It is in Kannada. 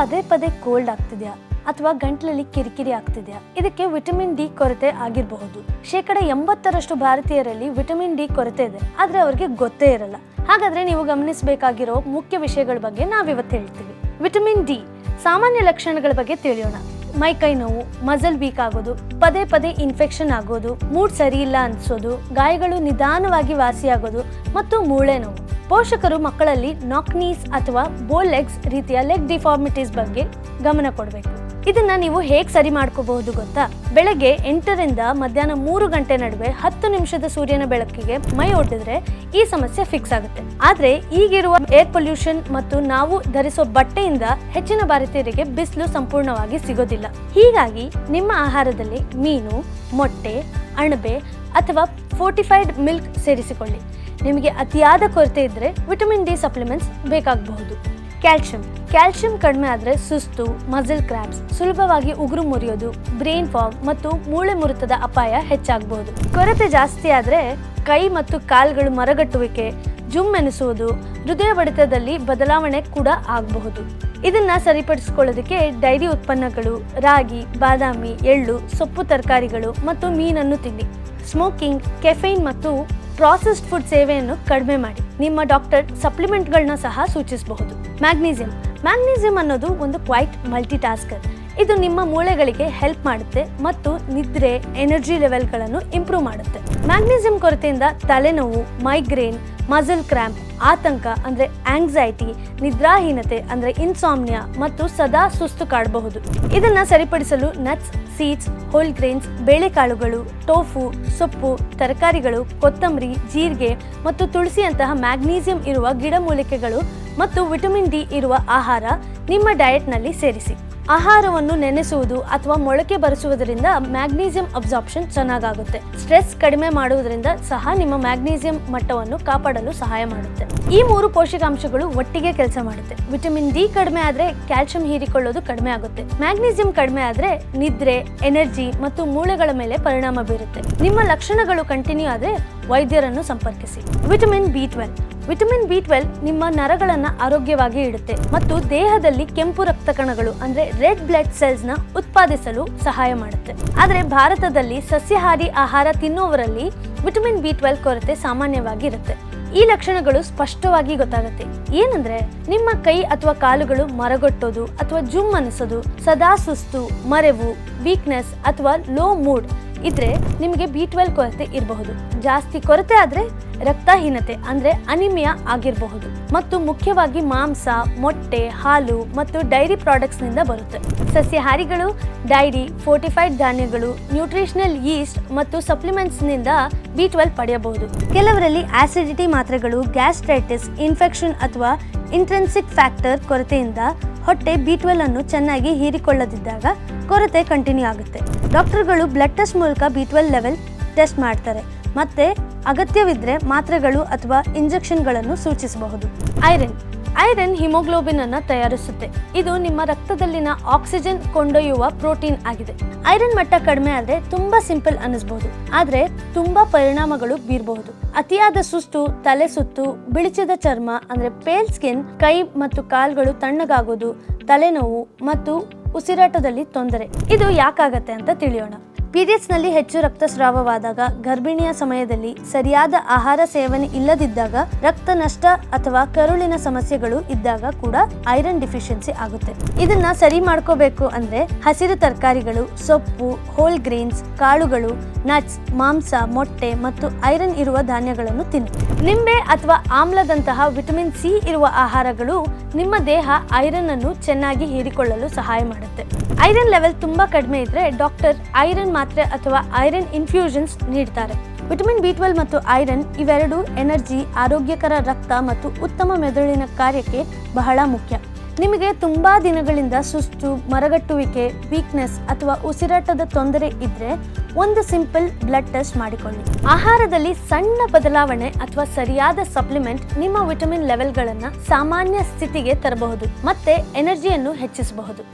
ಪದೇ ಪದೇ ಕೋಲ್ಡ್ ಆಗ್ತಿದ್ಯಾ? ಅಥವಾ ಗಂಟ್ಲಲ್ಲಿ ಕಿರಿಕಿರಿ ಆಗ್ತಿದೆಯಾ? ಇದಕ್ಕೆ ವಿಟಮಿನ್ ಡಿ ಕೊರತೆ ಆಗಿರಬಹುದು. ಶೇಕಡ ಎಂಬತ್ತರಷ್ಟು ಭಾರತೀಯರಲ್ಲಿ ವಿಟಮಿನ್ ಡಿ ಕೊರತೆ ಇದೆ. ಆದ್ರೆ ಅವರಿಗೆ ಗೊತ್ತೇ ಇರಲ್ಲ. ಹಾಗಾದ್ರೆ ನೀವು ಗಮನಿಸಬೇಕಾಗಿರೋ ಮುಖ್ಯ ವಿಷಯಗಳ ಬಗ್ಗೆ ನಾವಿವತ್ತು ಹೇಳ್ತೀವಿ. ವಿಟಮಿನ್ ಡಿ ಸಾಮಾನ್ಯ ಲಕ್ಷಣಗಳ ಬಗ್ಗೆ ತಿಳಿಯೋಣ. ಮೈ ಕೈ ನೋವು, ಮಜಲ್ ವೀಕ್ ಆಗೋದು, ಪದೇ ಪದೇ ಇನ್ಫೆಕ್ಷನ್ ಆಗೋದು ಮೂಡ್ ಸರಿ ಇಲ್ಲ ಅನ್ಸೋದು, ಗಾಯಗಳು ನಿಧಾನವಾಗಿ ವಾಸಿಯಾಗೋದು, ಮತ್ತು ಮೂಳೆ ನೋವು. ಪೋಷಕರು ಮಕ್ಕಳಲ್ಲಿ ನಾಕ್ನೀಸ್ ಅಥವಾ ಬೋಲ್ ಲೆಗ್ಸ್ ರೀತಿಯ ಲೆಗ್ ಡಿಫಾರ್ಮಿಟೀಸ್ ಬಗ್ಗೆ ಗಮನ ಕೊಡಬೇಕು. ಇದನ್ನ ನೀವು ಹೇಗೆ ಸರಿ ಮಾಡ್ಕೋಬಹುದು ಗೊತ್ತಾ? ಬೆಳಗ್ಗೆ ಎಂಟರಿಂದ ಮಧ್ಯಾಹ್ನ ಮೂರು ಗಂಟೆ ನಡುವೆ ಹತ್ತು ನಿಮಿಷದ ಸೂರ್ಯನ ಬೆಳಕಿಗೆ ಮೈ ಒಡ್ಡಿದ್ರೆ ಈ ಸಮಸ್ಯೆ ಫಿಕ್ಸ್ ಆಗುತ್ತೆ. ಆದ್ರೆ ಈಗಿರುವ ಏರ್ ಪೊಲ್ಯೂಷನ್ ಮತ್ತು ನಾವು ಧರಿಸೋ ಬಟ್ಟೆಯಿಂದ ಹೆಚ್ಚಿನ ಭಾರತೀಯರಿಗೆ ಬಿಸಿಲು ಸಂಪೂರ್ಣವಾಗಿ ಸಿಗೋದಿಲ್ಲ. ಹೀಗಾಗಿ ನಿಮ್ಮ ಆಹಾರದಲ್ಲಿ ಮೀನು, ಮೊಟ್ಟೆ, ಅಣಬೆ ಅಥವಾ ಫೋರ್ಟಿಫೈಡ್ ಮಿಲ್ಕ್ ಸೇರಿಸಿಕೊಳ್ಳಿ. ನಿಮಗೆ ಅತಿಯಾದ ಕೊರತೆ ಇದ್ದರೆ ವಿಟಮಿನ್ ಡಿ ಸಪ್ಲಿಮೆಂಟ್ಸ್ ಬೇಕಾಗಬಹುದು. ಕ್ಯಾಲ್ಶಿಯಂ. ಕ್ಯಾಲ್ಶಿಯಂ ಕಡಿಮೆ ಆದರೆ ಸುಸ್ತು, ಮಸಲ್ ಕ್ರ್ಯಾಪ್ಸ್, ಸುಲಭವಾಗಿ ಉಗುರು ಮುರಿಯೋದು, ಬ್ರೈನ್ ಫಾಗ್ ಮತ್ತು ಮೂಳೆ ಮುರಿತದ ಅಪಾಯ ಹೆಚ್ಚಾಗಬಹುದು. ಕೊರತೆ ಜಾಸ್ತಿ ಆದರೆ ಕೈ ಮತ್ತು ಕಾಲ್ಗಳು ಮರಗಟ್ಟುವಿಕೆ, ಜುಮ್ ಎನಿಸುವುದು, ಹೃದಯ ಬಡಿತದಲ್ಲಿ ಬದಲಾವಣೆ ಕೂಡ ಆಗಬಹುದು. ಇದನ್ನ ಸರಿಪಡಿಸಿಕೊಳ್ಳೋದಕ್ಕೆ ಡೈರಿ ಉತ್ಪನ್ನಗಳು, ರಾಗಿ, ಬಾದಾಮಿ, ಎಳ್ಳು, ಸೊಪ್ಪು ತರಕಾರಿಗಳು ಮತ್ತು ಮೀನನ್ನು ತಿನ್ನಿ. ಸ್ಮೋಕಿಂಗ್, ಕೆಫೈನ್ ಮತ್ತು ಪ್ರಾಸೆಸ್ಡ್ ಫುಡ್ ಸೇವೆಯನ್ನು ಕಡಿಮೆ ಮಾಡಿ. ನಿಮ್ಮ ಡಾಕ್ಟರ್ ಸಪ್ಲಿಮೆಂಟ್ಗಳನ್ನ ಸಹ ಸೂಚಿಸಬಹುದು. ಮ್ಯಾಗ್ನೀಸಿಯಂ. ಮ್ಯಾಗ್ನೀಸಿಯಂ ಅನ್ನೋದು ಒಂದು ಕ್ವೈಟ್ ಮಲ್ಟಿ ಟಾಸ್ಕರ್ ಇದು ನಿಮ್ಮ ಮೂಳೆಗಳಿಗೆ ಹೆಲ್ಪ್ ಮಾಡುತ್ತೆ ಮತ್ತು ನಿದ್ರೆ, ಎನರ್ಜಿ ಲೆವೆಲ್ಗಳನ್ನು ಇಂಪ್ರೂವ್ ಮಾಡುತ್ತೆ. ಮ್ಯಾಗ್ನೀಸಿಯಂ ಕೊರತೆಯಿಂದ ತಲೆನೋವು, ಮೈಗ್ರೇನ್, ಮಸಲ್ ಕ್ರ್ಯಾಂಪ್ ಆತಂಕ ಅಂದರೆ ಆಂಗ್ಸೈಟಿ ನಿದ್ರಾಹೀನತೆ ಅಂದರೆ ಇನ್ಸಾಮ್ನಿಯಾ ಮತ್ತು ಸದಾ ಸುಸ್ತು ಕಾಡಬಹುದು. ಇದನ್ನು ಸರಿಪಡಿಸಲು ನಟ್ಸ್ ಸೀಡ್ಸ್ ಹೋಲ್ ಗ್ರೇನ್ಸ್ ಬೇಳೆಕಾಳುಗಳು ಟೋಫು ಸೊಪ್ಪು, ತರಕಾರಿಗಳು, ಕೊತ್ತಂಬರಿ, ಜೀರಿಗೆ ಮತ್ತು ತುಳಸಿಯಂತಹ ಮ್ಯಾಗ್ನೀಸಿಯಂ ಇರುವ ಗಿಡಮೂಲಿಕೆಗಳು ಮತ್ತು ವಿಟಮಿನ್ ಡಿ ಇರುವ ಆಹಾರ ನಿಮ್ಮ ಡಯಟ್ನಲ್ಲಿ ಸೇರಿಸಿ. ಆಹಾರವನ್ನು ನೆನೆಸುವುದು ಅಥವಾ ಮೊಳಕೆ ಬರಿಸುವುದರಿಂದ ಮ್ಯಾಗ್ನೀಸಿಯಂ ಅಬ್ಸಾರ್ಪ್ಷನ್ ಚೆನ್ನಾಗಾಗುತ್ತೆ. ಸ್ಟ್ರೆಸ್ ಕಡಿಮೆ ಮಾಡುವುದರಿಂದ ಸಹ ನಿಮ್ಮ ಮ್ಯಾಗ್ನೀಸಿಯಂ ಮಟ್ಟವನ್ನು ಕಾಪಾಡಲು ಸಹಾಯ ಮಾಡುತ್ತೆ. ಈ ಮೂರು ಪೋಷಕಾಂಶಗಳು ಒಟ್ಟಿಗೆ ಕೆಲಸ ಮಾಡುತ್ತೆ. ವಿಟಮಿನ್ ಡಿ ಕಡಿಮೆ ಆದ್ರೆ ಕ್ಯಾಲ್ಸಿಯಂ ಹೀರಿಕೊಳ್ಳೋದು ಕಡಿಮೆ ಆಗುತ್ತೆ. ಮ್ಯಾಗ್ನೀಸಿಯಂ ಕಡಿಮೆ ಆದ್ರೆ ನಿದ್ರೆ, ಎನರ್ಜಿ ಮತ್ತು ಮೂಳೆಗಳ ಮೇಲೆ ಪರಿಣಾಮ ಬೀರುತ್ತೆ. ನಿಮ್ಮ ಲಕ್ಷಣಗಳು ಕಂಟಿನ್ಯೂ ಆದ್ರೆ ವೈದ್ಯರನ್ನು ಸಂಪರ್ಕಿಸಿ. Vitamin B twelve vitamin B twelve ನಿಮ್ಮ ನರಗಳನ್ನು ಆರೋಗ್ಯವಾಗಿ ಇಡುತ್ತೆ ಮತ್ತು ದೇಹದಲ್ಲಿ ಕೆಂಪು ರಕ್ತ ಕಣಗಳು ಅಂದ್ರೆ ರೆಡ್ ಬ್ಲಡ್ ಸೆಲ್ಸ್ನ ಉತ್ಪಾದಿಸಲು ಸಹಾಯ ಮಾಡುತ್ತೆ. ಆದ್ರೆ ಭಾರತದಲ್ಲಿ ಸಸ್ಯಾಹಾರಿ ಆಹಾರ ತಿನ್ನುವವರಲ್ಲಿ ವಿಟಮಿನ್ ಬಿ ಟ್ವೆಲ್ ಕೊರತೆ ಸಾಮಾನ್ಯವಾಗಿ ಇರುತ್ತೆ. ಈ ಲಕ್ಷಣಗಳು ಸ್ಪಷ್ಟವಾಗಿ ಗೊತ್ತಾಗುತ್ತೆ. ಏನಂದ್ರೆ ನಿಮ್ಮ ಕೈ ಅಥವಾ ಕಾಲುಗಳು ಮರಗೊಟ್ಟೋದು ಅಥವಾ ಜುಮ್ ಅನಿಸೋದು, ಸದಾ ಸುಸ್ತು, ಮರೆವು ವೀಕ್ನೆಸ್ ಅಥವಾ ಲೋ ಮೂಡ್ ಇದ್ರೆ ನಿಮಗೆ ಬಿ ಟ್ವೆಲ್ ಕೊರತೆ ಇರಬಹುದು. ಜಾಸ್ತಿ ಕೊರತೆ ಆದ್ರೆ ರಕ್ತಹೀನತೆ, ಅಂದ್ರೆ ಅನಿಮಿಯಾ ಆಗಿರಬಹುದು. ಮತ್ತು ಮುಖ್ಯವಾಗಿ ಮಾಂಸ, ಮೊಟ್ಟೆ, ಹಾಲು ಮತ್ತು ಡೈರಿ ಪ್ರಾಡಕ್ಟ್ಸ್ನಿಂದ ಬರುತ್ತೆ. ಸಸ್ಯಾಹಾರಿಗಳು, ಡೈರಿ ಫೋರ್ಟಿಫೈಡ್ ಧಾನ್ಯಗಳು ನ್ಯೂಟ್ರಿಷನಲ್ ಯೀಸ್ಟ್ ಮತ್ತು ಸಪ್ಲಿಮೆಂಟ್ಸ್ನಿಂದ ಬಿ ಟ್ವೆಲ್ ಪಡೆಯಬಹುದು. ಕೆಲವರಲ್ಲಿ ಆಸಿಡಿಟಿ ಮಾತ್ರೆಗಳು ಗ್ಯಾಸ್ಟ್ರೈಟಿಸ್ ಇನ್ಫೆಕ್ಷನ್ ಅಥವಾ ಇಂಟ್ರೆನ್ಸಿಕ್ ಫ್ಯಾಕ್ಟರ್ ಕೊರತೆಯಿಂದ ಹೊಟ್ಟೆ ಬಿ ಟ್ವೆಲ್ ಅನ್ನು ಚೆನ್ನಾಗಿ ಹೀರಿಕೊಳ್ಳದಿದ್ದಾಗ ಕೊರತೆ ಕಂಟಿನ್ಯೂ ಆಗುತ್ತೆ. ಡಾಕ್ಟರ್ಗಳು ಬ್ಲಡ್ ಟೆಸ್ಟ್ ಮೂಲಕ ಬಿ ಟ್ವೆಲ್ ಲೆವೆಲ್ ಟೆಸ್ಟ್ ಮಾಡ್ತಾರೆ. ಮತ್ತೆ ಅಗತ್ಯವಿದ್ರೆ ಮಾತ್ರೆಗಳು ಅಥವಾ ಇಂಜೆಕ್ಷನ್ಗಳನ್ನು ಸೂಚಿಸಬಹುದು. ಐರನ್ ಐರನ್ ಹಿಮೋಗ್ಲೋಬಿನ್ ಅನ್ನ ತಯಾರಿಸುತ್ತೆ. ಇದು ನಿಮ್ಮ ರಕ್ತದಲ್ಲಿನ ಆಕ್ಸಿಜನ್ ಕೊಂಡೊಯ್ಯುವ ಪ್ರೋಟೀನ್ ಆಗಿದೆ. ಐರನ್ ಮಟ್ಟ ಕಡಿಮೆ ಆದ್ರೆ ತುಂಬಾ ಸಿಂಪಲ್ ಅನಿಸಬಹುದು ಆದ್ರೆ ತುಂಬಾ ಪರಿಣಾಮಗಳು ಬೀರಬಹುದು. ಅತಿಯಾದ ಸುಸ್ತು, ತಲೆ ಸುತ್ತು, ಬಿಳಿಚಿದ ಚರ್ಮ, ಅಂದ್ರೆ ಪೇಲ್ ಸ್ಕಿನ್ ಕೈ ಮತ್ತು ಕಾಲ್ಗಳು ತಣ್ಣಗಾಗೋದು, ತಲೆನೋವು ಮತ್ತು ಉಸಿರಾಟದಲ್ಲಿ ತೊಂದರೆ. ಇದು ಯಾಕಾಗತ್ತೆ ಅಂತ ತಿಳಿಯೋಣ. ಪೀರಿಯಡ್ಸ್ನಲ್ಲಿ ಹೆಚ್ಚು ರಕ್ತಸ್ರಾವವಾದಾಗ ಗರ್ಭಿಣಿಯ ಸಮಯದಲ್ಲಿ ಸರಿಯಾದ ಆಹಾರ ಸೇವನೆ ಇಲ್ಲದಿದ್ದಾಗ ರಕ್ತ ನಷ್ಟ ಅಥವಾ ಕರುಳಿನ ಸಮಸ್ಯೆಗಳು ಇದ್ದಾಗ ಕೂಡ ಐರನ್ ಡಿಫಿಷಿಯನ್ಸಿ ಆಗುತ್ತೆ. ಇದನ್ನ ಸರಿ ಮಾಡ್ಕೋಬೇಕು ಅಂದ್ರೆ ಹಸಿರು ತರಕಾರಿಗಳು, ಸೊಪ್ಪು ಹೋಲ್ ಗ್ರೇನ್ಸ್ ಕಾಳುಗಳು ನಟ್ಸ್ ಮಾಂಸ, ಮೊಟ್ಟೆ ಮತ್ತು ಐರನ್ ಇರುವ ಧಾನ್ಯಗಳನ್ನು ತಿನ್ನಿ. ನಿಂಬೆ ಅಥವಾ ಆಮ್ಲದಂತಹ ವಿಟಮಿನ್ ಸಿ ಇರುವ ಆಹಾರಗಳು ನಿಮ್ಮ ದೇಹ ಐರನ್ ಅನ್ನು ಚೆನ್ನಾಗಿ ಹೀರಿಕೊಳ್ಳಲು ಸಹಾಯ ಮಾಡುತ್ತೆ. ಐರನ್ ಲೆವೆಲ್ ತುಂಬಾ ಕಡಿಮೆ ಇದ್ರೆ ಡಾಕ್ಟರ್ ಐರನ್ ಮಾತ್ರೆ ಅಥವಾ ಐರನ್ ಇನ್ಫ್ಯೂಷನ್ಸ್ ನೀಡ್ತಾರೆ. ವಿಟಮಿನ್ ಬಿ ಟ್ವೆಲ್ ಮತ್ತು ಐರನ್ ಇವೆರಡು ಎನರ್ಜಿ, ಆರೋಗ್ಯಕರ ರಕ್ತ ಮತ್ತು ಉತ್ತಮ ಮೆದುಳಿನ ಕಾರ್ಯಕ್ಕೆ ಬಹಳ ಮುಖ್ಯ. ನಿಮಗೆ ತುಂಬಾ ದಿನಗಳಿಂದ ಸುಸ್ತು, ಮರಗಟ್ಟುವಿಕೆ ವೀಕ್ನೆಸ್ ಅಥವಾ ಉಸಿರಾಟದ ತೊಂದರೆ ಇದ್ರೆ ಒಂದು ಸಿಂಪಲ್ ಬ್ಲಡ್ ಟೆಸ್ಟ್ ಮಾಡಿಕೊಳ್ಳಿ. ಆಹಾರದಲ್ಲಿ ಸಣ್ಣ ಬದಲಾವಣೆ ಅಥವಾ ಸರಿಯಾದ ಸಪ್ಲಿಮೆಂಟ್ ನಿಮ್ಮ ವಿಟಮಿನ್ ಲೆವೆಲ್ಗಳನ್ನು ಸಾಮಾನ್ಯ ಸ್ಥಿತಿಗೆ ತರಬಹುದು, ಮತ್ತೆ ಎನರ್ಜಿಯನ್ನು ಹೆಚ್ಚಿಸಬಹುದು.